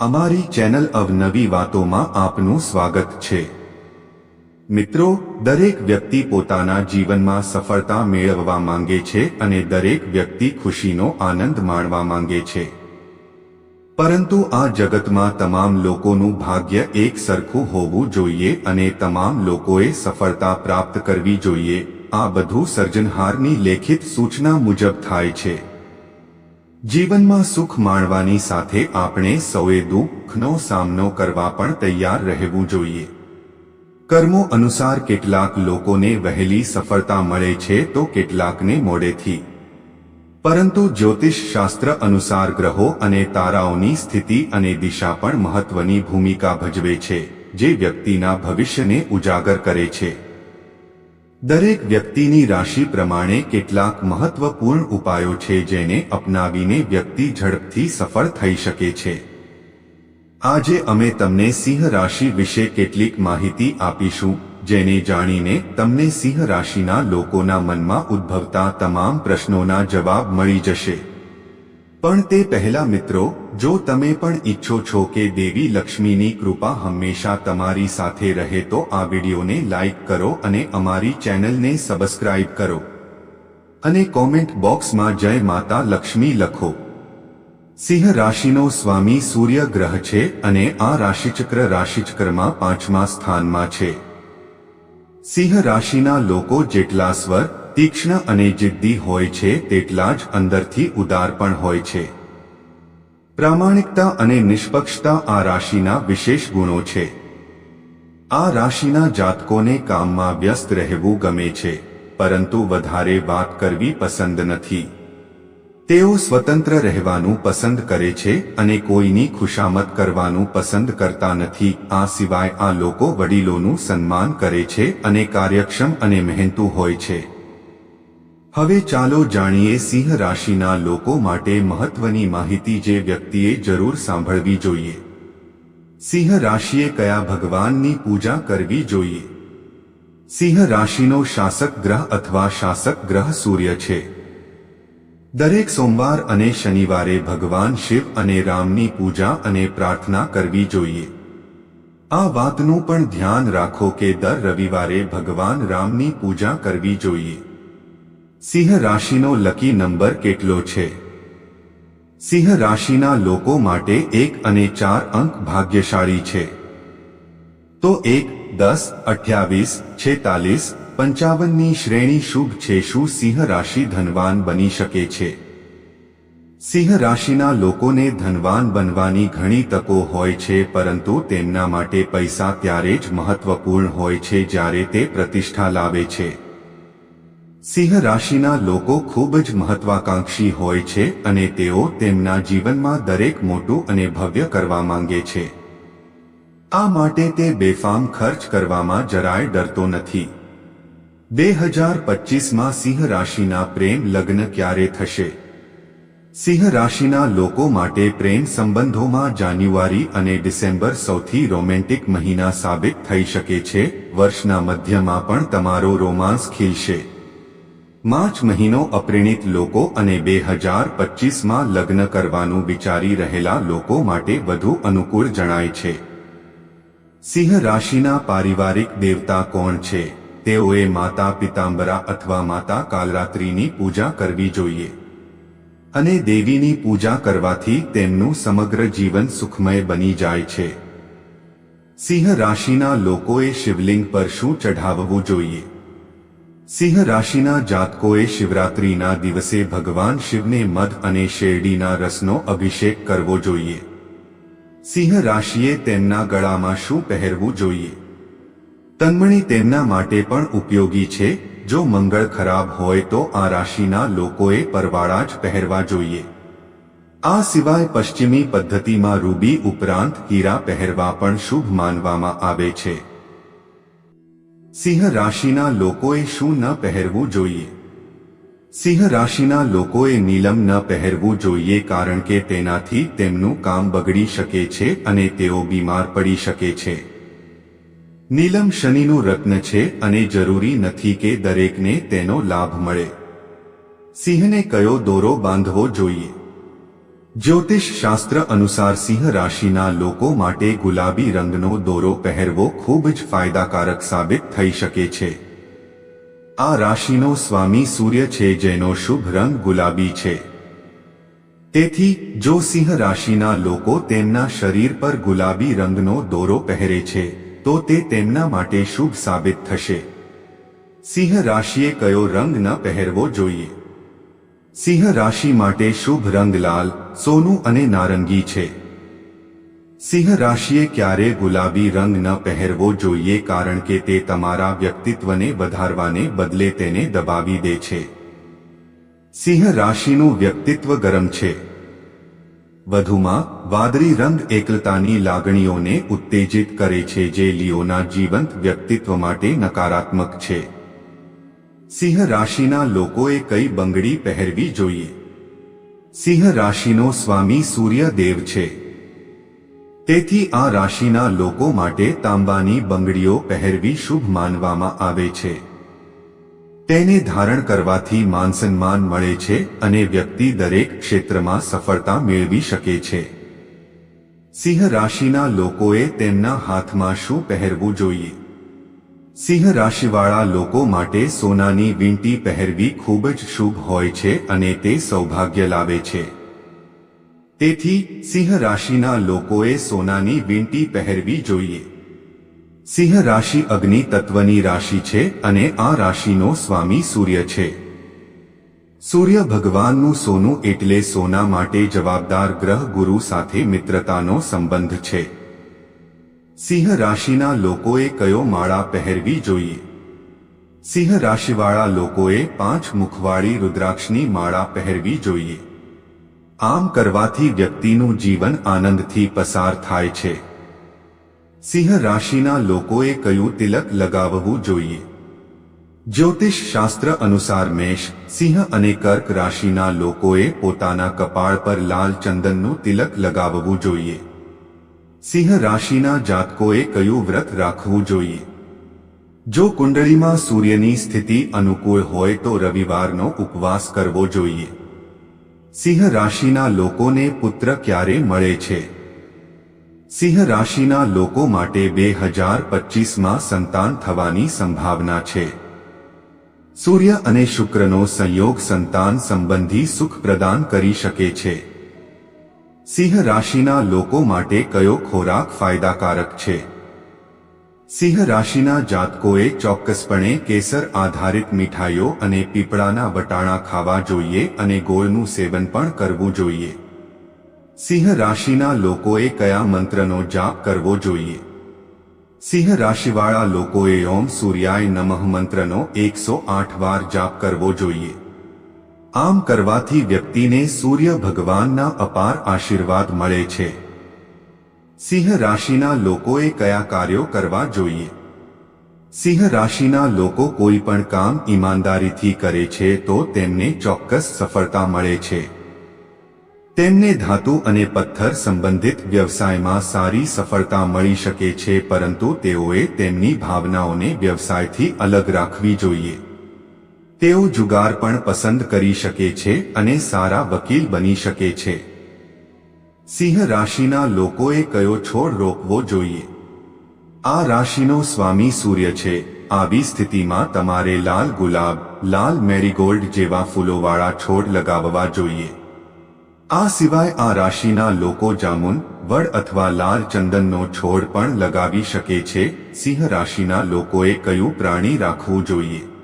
અમારી ચેનલ અવનવી વાતોમાં આપનું સ્વાગત છે. મિત્રો, દરેક વ્યક્તિ પોતાના જીવનમાં સફળતા મેળવવા માંગે છે અને દરેક વ્યક્તિ ખુશીનો આનંદ માણવા માંગે છે. પરંતુ આ જગતમાં તમામ લોકોનું ભાગ્ય એક સરખું હોવું જોઈએ અને તમામ લોકોએ સફળતા પ્રાપ્ત કરવી જોઈએ. આ બધું સર્જનહારની લેખિત સૂચના મુજબ થાય છે. જીવનમાં સુખ માણવાની સાથે આપણે સૌએ દુઃખનો સામનો કરવા પણ તૈયાર રહેવું જોઈએ. કર્મો અનુસાર કેટલાક લોકોને વહેલી સફળતા મળે છે તો કેટલાકને મોડેથી પરંતુ જ્યોતિષ શાસ્ત્ર અનુસાર ગ્રહો અને તારાઓની સ્થિતિ અને દિશા પણ મહત્વની ભૂમિકા ભજવે છે, જે વ્યક્તિના ભવિષ્યને ઉજાગર કરે છે. દરેક વ્યક્તિની રાશિ પ્રમાણે કેટલાક મહત્વપૂર્ણ ઉપાયો છે જેને અપનાવીને વ્યક્તિ ઝડપથી સફળ થઈ શકે છે. આજે અમે તમને સિંહ રાશિ વિશે કેટલીક માહિતી આપીશું, જેને જાણીને તમને સિંહ રાશિના લોકોના મનમાં ઉદ્ભવતા તમામ પ્રશ્નોના જવાબ મળી જશે. પણ તે પહેલા મિત્રો જો તમે પણ ઈચ્છો છો કે દેવી લક્ષ્મીની કૃપા હંમેશા તમારી સાથે રહે તો આ વિડીયોને લાઈક કરો અને અમારી ચેનલને સબસ્ક્રાઇબ કરો. અને કોમેન્ટ બોક્સમાં જય માતા લક્ષ્મી લખો. સિંહ રાશિનો સ્વામી સૂર્ય ગ્રહ છે અને આ રાશિચક્ર રાશિચક્રમાં પાંચમા સ્થાનમાં છે. સિંહ રાશિના લોકો જેટલા સ્વર, તીક્ષ્ણ અને જિદ્દી હોય છે તેટલા જ અંદરથી ઉદાર પણ હોય છે. પ્રામાણિકતા અને નિષ્પક્ષતા આ રાશિના વિશેષ ગુણો છે. આ રાશિના જાતકોને કામમાં વ્યસ્ત રહેવું ગમે છે, પરંતુ વધારે વાત કરવી પસંદ નથી. તેઓ સ્વતંત્ર રહેવાનું પસંદ કરે છે અને કોઈની ખુશામત કરવાનું પસંદ કરતા નથી. આ સિવાય આ લોકો વડીલોનું સન્માન કરે છે અને કાર્યક્ષમ અને મહેનતુ હોય છે. હવે ચાલો જાણીએ સિંહ રાશિના લોકો માટે મહત્વની માહિતી જે વ્યક્તિએ જરૂર સાંભળવી જોઈએ. સિંહ રાશિએ કયા ભગવાનની પૂજા કરવી જોઈએ? સિંહ રાશિનો શાસક ગ્રહ અથવા શાસક ગ્રહ સૂર્ય છે. દરેક સોમવાર અને શનિવારે ભગવાન શિવ અને રામની પૂજા અને પ્રાર્થના કરવી જોઈએ. આ વાતનું પણ ધ્યાન રાખો કે દર રવિવારે ભગવાન રામની પૂજા કરવી જોઈએ. સિંહ રાશિનો લકી નંબર કેટલો છે? સિંહ રાશિના લોકો માટે એક અને ચાર અંક ભાગ્યશાળી છે. તો એક, દસ, અઠ્યાવીસ, છેતાલીસ, પંચાવનની શ્રેણી શુભ છે શું સિંહ રાશિ ધનવાન બની શકે છે? સિંહ રાશિના લોકોને ધનવાન બનવાની ઘણી તકો હોય છે પરંતુ તેમના માટે પૈસા ત્યારે જ મહત્વપૂર્ણ હોય છે જ્યારે તે પ્રતિષ્ઠા લાવે છે. સિંહ રાશિના લોકો ખૂબ જ મહત્વાકાંક્ષી હોય છે અને તેઓ તેમના જીવનમાં દરેક મોટું અને ભવ્ય કરવા માંગે છે. આ માટે તે બેફામ ખર્ચ કરવામાં જરાય ડરતો નથી. બે હજાર પચીસમાં સિંહ રાશિના પ્રેમ લગ્ન ક્યારે થશે? સિંહ રાશિના લોકો માટે પ્રેમ સંબંધોમાં જાન્યુઆરી અને ડિસેમ્બર સૌથી રોમેન્ટિક મહિના સાબિત થઈ શકે છે. વર્ષના મધ્યમાં પણ તમારો રોમાન્સ ખીલશે. માર્ચ મહિનો અપરિણિત લોકો અને બે હજાર પચીસમાં લગ્ન કરવાનું વિચારી રહેલા લોકો માટે વધુ અનુકૂળ જણાય છે. સિંહ રાશિના પારિવારિક દેવતા કોણ છે? તેઓએ માતા પિતાંબરા અથવા માતા કાલરાત્રિની પૂજા કરવી જોઈએ. અને દેવીની પૂજા કરવાથી તેમનું સમગ્ર જીવન સુખમય બની જાય છે. સિંહ રાશિના લોકોએ શિવલિંગ પર શું ચઢાવવું જોઈએ? સિંહ રાશિના જાતકોએ શિવરાત્રિના દિવસે ભગવાન શિવને મધ અને શેરડીના રસનો અભિષેક કરવો જોઈએ. સિંહ રાશિએ તેમના ગળામાં શું પહેરવું જોઈએ? તન્મણી તેમના માટે પણ ઉપયોગી છે. જો મંગળ ખરાબ હોય તો આ રાશિના લોકોએ પરવાળા જ પહેરવા જોઈએ. આ સિવાય પશ્ચિમી પદ્ધતિમાં રૂબી ઉપરાંત હીરા પહેરવા પણ શુભ માનવામાં આવે છે. સિંહ રાશિના લોકોએ શું ન પહેરવું જોઈએ? સિંહ રાશિના લોકોએ નીલમ ન પહેરવું જોઈએ કારણ કે તેનાથી તેમનું કામ બગડી શકે છે અને તેઓ બીમાર પડી શકે છે. નીલમ શનિનું રત્ન છે અને જરૂરી નથી કે દરેકને તેનો લાભ મળે. સિંહને કયો દોરો બાંધવો જોઈએ? જ્યોતિષ શાસ્ત્ર અનુસાર સિંહ રાશિના લોકો માટે ગુલાબી રંગનો દોરો પહેરવો ખૂબ જ ફાયદાકારક સાબિત થઈ શકે છે. આ રાશિનો સ્વામી સૂર્ય છે જેનો શુભ રંગ ગુલાબી છે. તેથી, જો સિંહ રાશિના લોકો તેમના શરીર પર ગુલાબી રંગનો દોરો પહેરે છે, તો તે તેમના માટે શુભ સાબિત થશે. સિંહ રાશિએ કયો રંગ ન પહેરવો જોઈએ? સિંહ રાશિ માટે શુભ રંગ લાલ, સોનું અને નારંગી છે. સિંહ રાશિએ ક્યારે ગુલાબી રંગ ન પહેરવો જોઈએ કારણ કે તે તમારા વ્યક્તિત્વને વધારવાને બદલે તેને દબાવી દે છે. સિંહ રાશિનું વ્યક્તિત્વ ગરમ છે. વધુમાં, વાદળી રંગ એકલતાની લાગણીઓને ઉત્તેજિત કરે છે જે લિયોના જીવંત વ્યક્તિત્વ માટે નકારાત્મક છે. સિંહ રાશિના લોકોએ કઈ બંગડી પહેરવી જોઈએ? સિંહ રાશિનો સ્વામી સૂર્યદેવ છે. તેથી આ રાશિના લોકો માટે તાંબાની બંગડીઓ પહેરવી શુભ માનવામાં આવે છે. તેને ધારણ કરવાથી માનસન્માન મળે છે અને વ્યક્તિ દરેક ક્ષેત્રમાં સફળતા મેળવી શકે છે. સિંહ રાશિના લોકોએ તેમના હાથમાં શું પહેરવું જોઈએ? સિંહ રાશિવાળા લોકો માટે સોનાની વીંટી પહેરવી ખૂબ જ શુભ હોય છે અને તે સૌભાગ્ય લાવે છે. તેથી, સિંહ રાશિના લોકોએ સોનાની વીંટી પહેરવી જોઈએ. સિંહ રાશિ અગ્નિ તત્વની રાશિ છે અને આ રાશિનો સ્વામી સૂર્ય છે. સૂર્ય ભગવાનનું સોનું એટલે સોના માટે જવાબદાર ગ્રહ ગુરુ સાથે મિત્રતાનો સંબંધ છે. સિંહ રાશિના લોકોએ કયો માળા પહેરવી જોઈએ? સિંહ રાશિવાળા લોકોએ પાંચ મુખવાળી રુદ્રાક્ષની માળા પહેરવી જોઈએ. આમ કરવાથી વ્યક્તિનું જીવન આનંદથી પસાર થાય છે. સિંહ રાશિના લોકોએ કયું તિલક લગાવવું જોઈએ? જ્યોતિષ શાસ્ત્ર અનુસાર મેષ, સિંહ અને કર્ક રાશિના લોકોએ પોતાના કપાળ પર લાલ ચંદનનું તિલક લગાવવું જોઈએ. સિંહ રાશિના જાતકોએ કયું વ્રત રાખવું જોઈએ? જો કુંડળીમાં સૂર્યની સ્થિતિ અનુકૂળ હોય તો રવિવારનો ઉપવાસ કરવો જોઈએ. સિંહ રાશિના લોકોને પુત્ર ક્યારે મળે છે? સિંહ રાશિના લોકો માટે બે હજાર પચીસમાં સંતાન થવાની સંભાવના છે. સૂર્ય અને શુક્રનો સંયોગ સંતાન સંબંધી સુખ પ્રદાન કરી શકે છે. સિંહ રાશિના લોકો માટે કયો ખોરાક ફાયદાકારક છે? સિંહ રાશિના જાતકોએ ચોક્કસપણે કેસર આધારિત મીઠાઈઓ અને પીપળાના વટાણા ખાવા જોઈએ અને ગોળનું સેવન પણ કરવું જોઈએ. સિંહ રાશિના લોકોએ કયા મંત્રનો જાપ કરવો જોઈએ? સિંહ રાશિવાળા લોકોએ ઓમ સૂર્યાય નમઃ મંત્રનો એકસો આઠ વાર જાપ કરવો જોઈએ. આમ કરવાથી વ્યક્તિને સૂર્ય ભગવાનના અપાર આશીર્વાદ મળે છે. સિંહ રાશિના લોકોએ કયા કાર્યો કરવા જોઈએ? સિંહ રાશિના લોકો કોઈ પણ કામ ઈમાનદારીથી કરે છે તો તેમને ચોક્કસ સફળતા મળે છે. તેમને ધાતુ અને પથ્થર સંબંધિત વ્યવસાયમાં સારી સફળતા મળી શકે છે પરંતુ તેઓએ તેમની ભાવનાઓને વ્યવસાયથી અલગ રાખવી જોઈએ. તેઓ જુગાર પણ પસંદ કરી શકે છે અને સારા વકીલ બની શકે છે. સિંહ રાશિના લોકોએ કયો છોડ રોપવો જોઈએ? આ રાશિનો સ્વામી સૂર્ય છે. આવી સ્થિતિમાં તમારે લાલ ગુલાબ, લાલ મેરીગોલ્ડ જેવા ફૂલોવાળા છોડ લગાવવા જોઈએ. આ સિવાય આ રાશિના લોકો જામુન, વડ અથવા લાલ ચંદનનો છોડ પણ લગાવી શકે છે. સિંહ રાશિના લોકોએ કયું પ્રાણી રાખવું જોઈએ?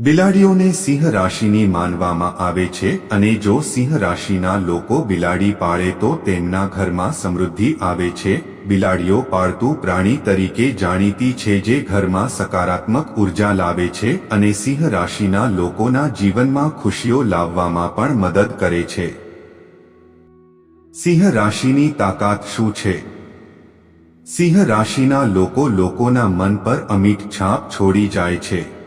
બિલાડીઓને સિંહ રાશિની માનવામાં આવે છે અને જો સિંહ રાશિના લોકો બિલાડી પાળે તો તેમના ઘરમાં સમૃદ્ધિ આવે છે. બિલાડીઓ પાળતું પ્રાણી તરીકે જાણીતી છે જે ઘરમાં સકારાત્મક ઊર્જા લાવે છે અને સિંહ રાશિના લોકોના જીવનમાં ખુશીઓ લાવવામાં પણ મદદ કરે છે. સિંહ રાશિની તાકાત શું છે? સિંહ રાશિના લોકો લોકોના મન પર અમિટ છાપ છોડી જાય છે.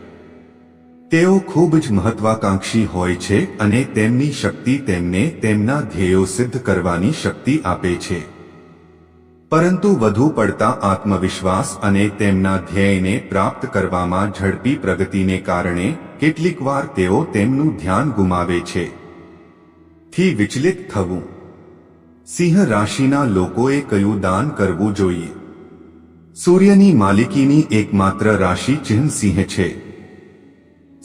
તેઓ ખૂબ જ મહત્વાકાંક્ષી હોય છે અને તેમની શક્તિ તેમને તેમના ધ્યેયો સિદ્ધ કરવાની શક્તિ આપે છે. પરંતુ વધુ પડતા આત્મવિશ્વાસ અને તેમના ધ્યેયને પ્રાપ્ત કરવામાં ઝડપી પ્રગતિને કારણે કેટલીકવાર તેઓ તેમનું ધ્યાન ગુમાવે છે. થી વિચલિત થવું. સિંહ રાશિના લોકોએ કયું દાન કરવું જોઈએ? સૂર્યની માલિકીની એકમાત્ર રાશિ ચિહ્ન સિંહ છે.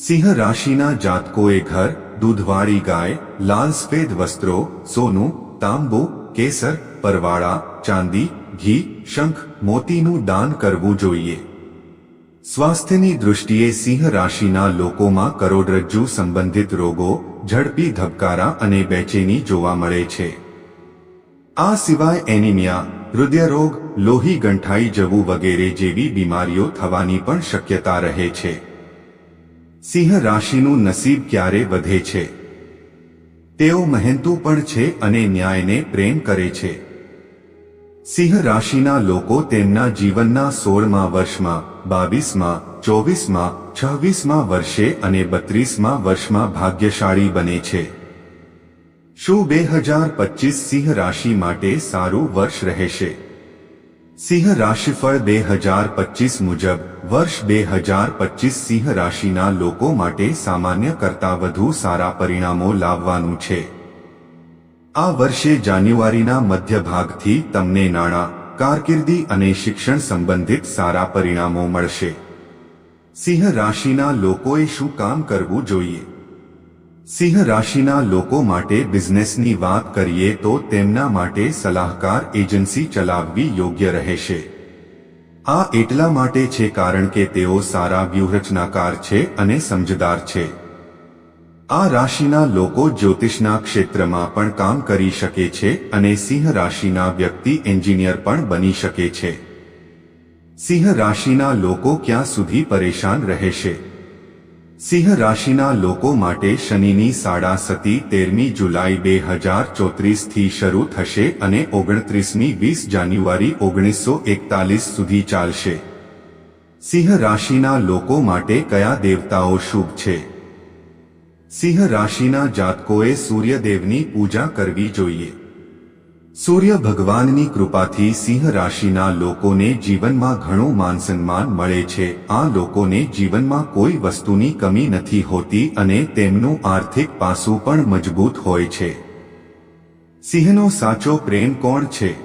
સિંહ રાશિના જાતકોએ ઘર, દૂધવાળી ગાય, લાલ સફેદ વસ્ત્રો, સોનું, તાંબુ, કેસર, પરવાળા, ચાંદી, ઘી, શંખ, મોતીનું દાન કરવું જોઈએ. સ્વાસ્થ્યની દૃષ્ટિએ સિંહ રાશિના લોકોમાં કરોડરજ્જુ સંબંધિત રોગો, ઝડપી ધબકારા અને બેચેની જોવા મળે છે. આ સિવાય એનિમિયા, હૃદયરોગ, લોહી ગંઠાઈ જવું વગેરે જેવી બીમારીઓ થવાની પણ શક્યતા રહે છે. સિંહ રાશિનું નસીબ ક્યારે વધે છે? તેઓ મહેનતુ પણ છે અને ન્યાયને પ્રેમ કરે છે. સિંહ રાશિના લોકો તેમના જીવનના સોળમા વર્ષમાં, બાવીસમાં, ચોવીસમાં, છવ્વીસમાં વર્ષે અને બત્રીસમાં વર્ષમાં ભાગ્યશાળી બને છે. શું બે હજાર પચીસ સિંહ રાશિ માટે સારું વર્ષ રહેશે? સિંહ રાશિફળ બે હજાર પચીસ મુજબ, વર્ષ બે હજાર પચીસ સિંહ રાશિના લોકો માટે સામાન્ય કરતાં વધુ સારા પરિણામો લાવવાનું છે. આ વર્ષે જાન્યુઆરીના મધ્ય ભાગથી તમને નાણાં, કારકિર્દી અને શિક્ષણ સંબંધિત સારા પરિણામો મળશે. સિંહ રાશિના લોકોએ શું કામ કરવું જોઈએ? સિંહ રાશિના લોકો માટે બિઝનેસની વાત કરીએ તો તેમના માટે સલાહકાર એજન્સી ચલાવવી યોગ્ય રહેશે. આ એટલા માટે છે કારણ કે તેઓ સારા વ્યૂહરચનાકાર છે અને સમજદાર છે. આ રાશિના લોકો જ્યોતિષના ક્ષેત્રમાં પણ કામ કરી શકે છે અને સિંહ રાશિના વ્યક્તિ એન્જિનિયર પણ બની શકે છે. સિંહ રાશિના લોકો ક્યાં સુધી પરેશાન રહેશે? સિંહ રાશિના લોકો માટે શનિની સાડા સતી તેરમી જુલાઈ બે હજાર ચોત્રીસથી શરૂ થશે અને ઓગણત્રીસમી વીસ જાન્યુઆરી ઓગણીસો એકતાલીસ સુધી ચાલશે. સિંહ રાશિના લોકો માટે કયા દેવતાઓ શુભ છે? સિંહ રાશિના જાતકોએ સૂર્યદેવની પૂજા કરવી જોઈએ. સૂર્ય ભગવાનની કૃપાથી સિંહ રાશિના લોકોને જીવનમાં ઘણું માન સન્માન મળે છે. આ લોકોને જીવનમાં કોઈ વસ્તુની કમી નથી હોતી અને તેમનું આર્થિક પાસું પણ મજબૂત હોય છે. સિંહનો સાચો પ્રેમ કોણ છે?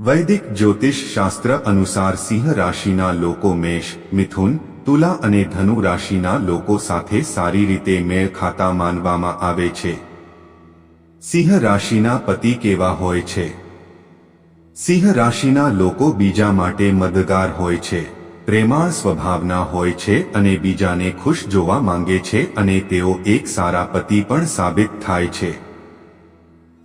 વૈદિક જ્યોતિષ શાસ્ત્ર અનુસાર સિંહ રાશિના લોકો મેષ, મિથુન, તુલા અને ધનુ રાશિના લોકો સાથે સારી રીતે મેળ ખાતા માનવામાં આવે છે. સિંહ રાશિના પતિ કેવા હોય છે? સિંહ રાશિના લોકો બીજા માટે મદદગાર હોય છે, પ્રેમાળ સ્વભાવના હોય છે અને બીજાને ખુશ જોવા માંગે છે અને તેઓ એક સારા પતિ પણ સાબિત થાય છે.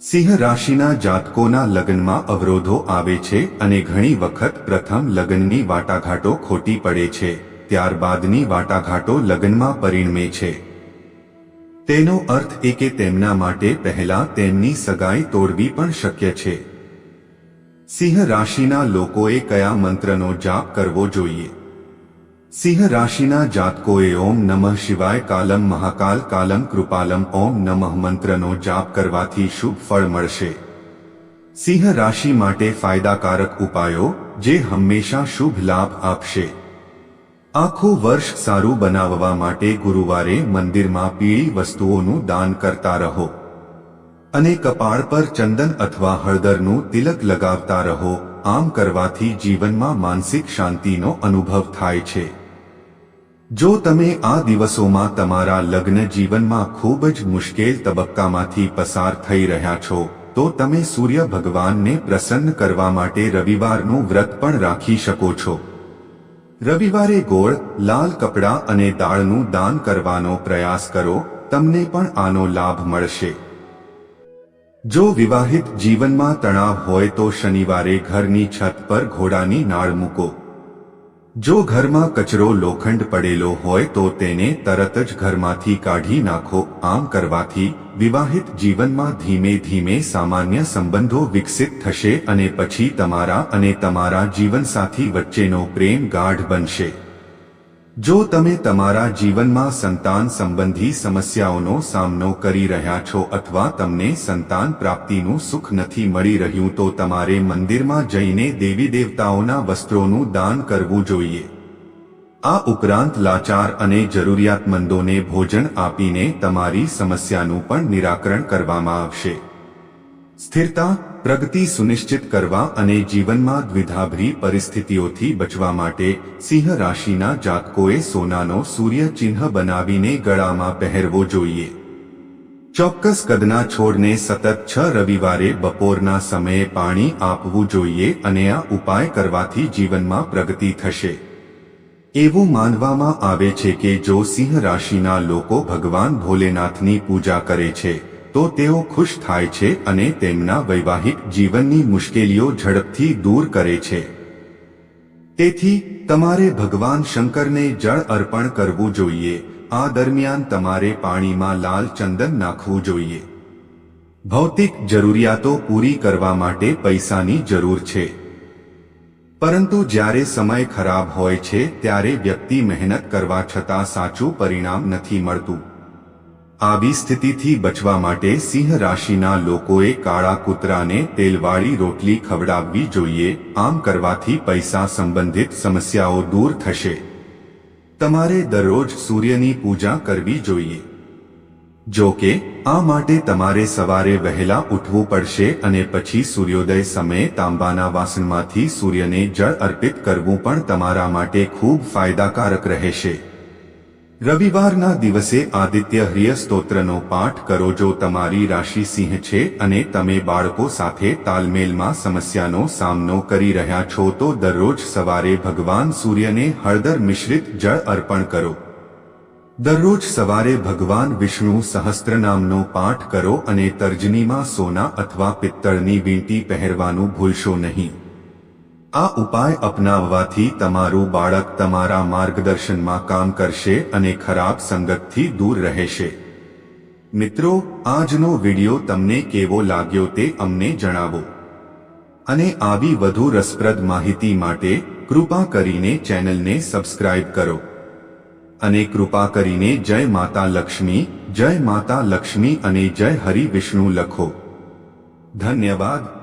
સિંહ રાશિના જાતકોના લગ્નમાં અવરોધો આવે છે અને ઘણી વખત પ્રથમ લગ્નની વાટાઘાટો ખોટી પડે છે, ત્યારબાદની વાટાઘાટો લગ્નમાં પરિણમે છે. તેનો અર્થ એ કે તેમના માટે પહેલા તેમની સગાઈ તોડવી પણ શક્ય છે. સિંહ રાશિના લોકોએ કયા મંત્રનો જાપ કરવો જોઈએ? સિંહ રાશિના જાતકોએ ઓમ નમઃ શિવાય કાલમ મહાકાલ કાલમ કૃપાલમ ઓમ નમઃ મંત્રનો જાપ કરવાથી શુભ ફળ મળશે. સિંહ રાશિ માટે ફાયદાકારક ઉપાયો, જે હંમેશા શુભ લાભ આપશે. આખું વર્ષ સારું બનાવવા માટે ગુરુવારે મંદિરમાં પીળી વસ્તુઓનું દાન કરતા રહો. અને કપાળ પર ચંદન અથવા હળદરનું તિલક લગાવતા રહો, આમ કરવાથી જીવનમાં માનસિક શાંતિનો અનુભવ થાય છે. જો તમે આ દિવસોમાં તમારા લગ્ન જીવનમાં ખૂબ જ મુશ્કેલ તબક્કામાંથી પસાર થઈ રહ્યા છો, તો તમે સૂર્ય ભગવાનને પ્રસન્ન કરવા માટે રવિવારનું વ્રત પણ રાખી શકો છો. રવિવારે ગોળ, લાલ કપડાં અને દાળનું દાન કરવાનો પ્રયાસ કરો, તમને પણ આનો લાભ મળશે. જો વિવાહિત જીવનમાં તણાવ હોય તો શનિવારે ઘરની છત પર ઘોડાની નાળ મૂકો. જો ઘરમાં કચરો લોખંડ પડેલો હોય તો તેને તરત જ ઘરમાંથી કાઢી નાખો. આમ કરવાથી વિવાહિત જીવનમાં ધીમે ધીમે સામાન્ય સંબંધો વિકસિત થશે અને પછી તમારા અને તમારા જીવનસાથી વચ્ચેનો પ્રેમ ગાઢ બનશે. જો તમે તમારા જીવનમાં સંતાન સંબંધી સમસ્યાઓનો સામનો કરી રહ્યા છો અથવા તમને સંતાન પ્રાપ્તિનું સુખ નથી મળી રહ્યું, તો તમારે મંદિરમાં જઈને દેવી દેવતાઓના વસ્ત્રોનું દાન કરવું જોઈએ. આ ઉપરાંત લાચાર અને જરૂરિયાતમંદોને ભોજન આપીને તમારી સમસ્યાનું પણ નિરાકરણ કરવામાં આવશે. સ્થિરતા, પ્રગતિ સુનિશ્ચિત કરવા અને જીવનમાં દ્વિધાભરી પરિસ્થિતિઓથી બચવા માટે સિંહ રાશિના જાતકોએ સોનાનો સૂર્ય ચિહ્ન બનાવીને ગળામાં પહેરવો જોઈએ. ચોક્કસ કદના છોડને સતત છ રવિવારે બપોરના સમયે પાણી આપવું જોઈએ અને આ ઉપાય કરવાથી જીવનમાં પ્રગતિ થશે. એવું માનવામાં આવે છે કે જો સિંહ રાશિના લોકો ભગવાન ભોલેનાથની પૂજા કરે છે તો તેઓ ખુશ થાય છે અને તેમના વૈવાહિક જીવનની મુશ્કેલીઓ ઝડપથી દૂર કરે છે. તેથી, તમારે ભગવાન શંકરને જળ અર્પણ કરવું જોઈએ. આ દરમિયાન તમારે પાણીમાં લાલ ચંદન નાખવું જોઈએ. ભૌતિક જરૂરિયાતો પૂરી કરવા માટે પૈસાની જરૂર છે. પરંતુ જ્યારે સમય ખરાબ હોય છે, ત્યારે વ્યક્તિ મહેનત કરવા છતાં સાચું પરિણામ નથી મળતું. આવી સ્થિતિથી બચવા માટે સિંહ રાશિના લોકોએ કાળા કૂતરાને તેલવાળી રોટલી ખવડાવવી જોઈએ. આમ કરવાથી પૈસા સંબંધિત સમસ્યાઓ દૂર થશે. તમારે દરરોજ સૂર્યની પૂજા કરવી જોઈએ. જો કે, આ માટે તમારે સવારે વહેલા ઉઠવું પડશે અને પછી સૂર્યોદય સમયે તાંબાના વાસણમાંથી સૂર્યને જળ અર્પિત કરવું પણ તમારા માટે ખૂબ ફાયદાકારક રહેશે. રવિવારના દિવસે આદિત્ય હ્રિય સ્તોત્રનો પાઠ કરો જો તમારી રાશિ સિંહ છે અને તમે બાળકો સાથે તાલમેલમાં સમસ્યાનો સામનો કરી રહ્યા છો તો દરરોજ સવારે ભગવાન સૂર્યને હળદર મિશ્રિત જળ અર્પણ કરો. દરરોજ સવારે ભગવાન વિષ્ણુ સહસ્ત્રનામનો પાઠ કરો અને તર્જનીમાં સોના અથવા પિત્તળની વીંટી પહેરવાનું ભૂલશો નહીં. આ ઉપાય અપનાવવાથી તમારું બાળક તમારા માર્ગદર્શનમાં કામ કરશે અને ખરાબ સંગતથી દૂર રહેશે. મિત્રો, આજનો વિડિયો તમને કેવો લાગ્યો તે અમને જણાવો. અને આવી વધુ રસપ્રદ માહિતી માટે કૃપા કરીને ચેનલને સબસ્ક્રાઇબ કરો. અને કૃપા કરીને જય માતા લક્ષ્મી, જય માતા લક્ષ્મી અને જય હરિ વિષ્ણુ લખો. ધન્યવાદ.